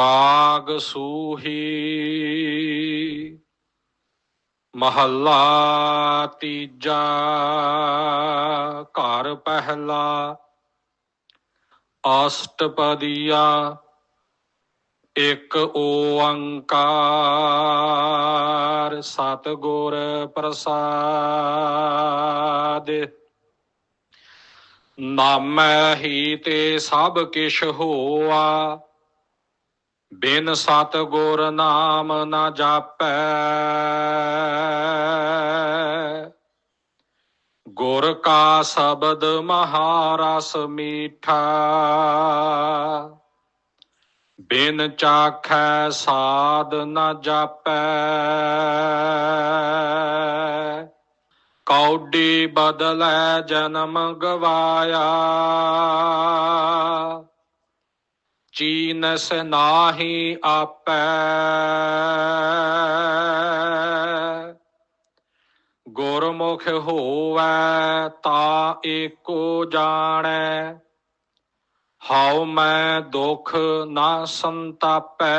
ਰਾਗ ਸੂਹੀ ਮਹੱਲਾ ਤੀਜਾ, ਘਰ ਪਹਿਲਾ, ਅਸ਼ਟਪਦੀਆ, ਇੱਕ ਓੰਕਾਰ, ਸਤਿਗੁਰ ਪ੍ਰਸਾਦ। ਨਾਮ ਹੀ ਤੇ ਸਭ ਕਿਛ ਹੋਆ ਬਿਨ ਸਤਿਗੁਰ ਨਾਮ ਨਾ ਜਾਪੈ। ਗੁਰ ਕਾ ਸ਼ਬਦ ਮਹਾਰਸ ਮੀਠਾ। ਬਿਨ ਚਾਖੈ ਸਾਧ ਨ ਜਾਪੈ। ਕੌਡੀ ਬਦਲੈ ਜਨਮ ਗਵਾਇਆ। ਚੀਨਸ ਨਾਹੀ ਆਪੈ। ਗੁਰਮੁਖ ਹੋਵੈ ਤਾ ਏਕੋ ਜਾਣੈ। ਹਉ ਮੈਂ ਦੁਖ ਨਾ ਸੰਤਾਪੈ।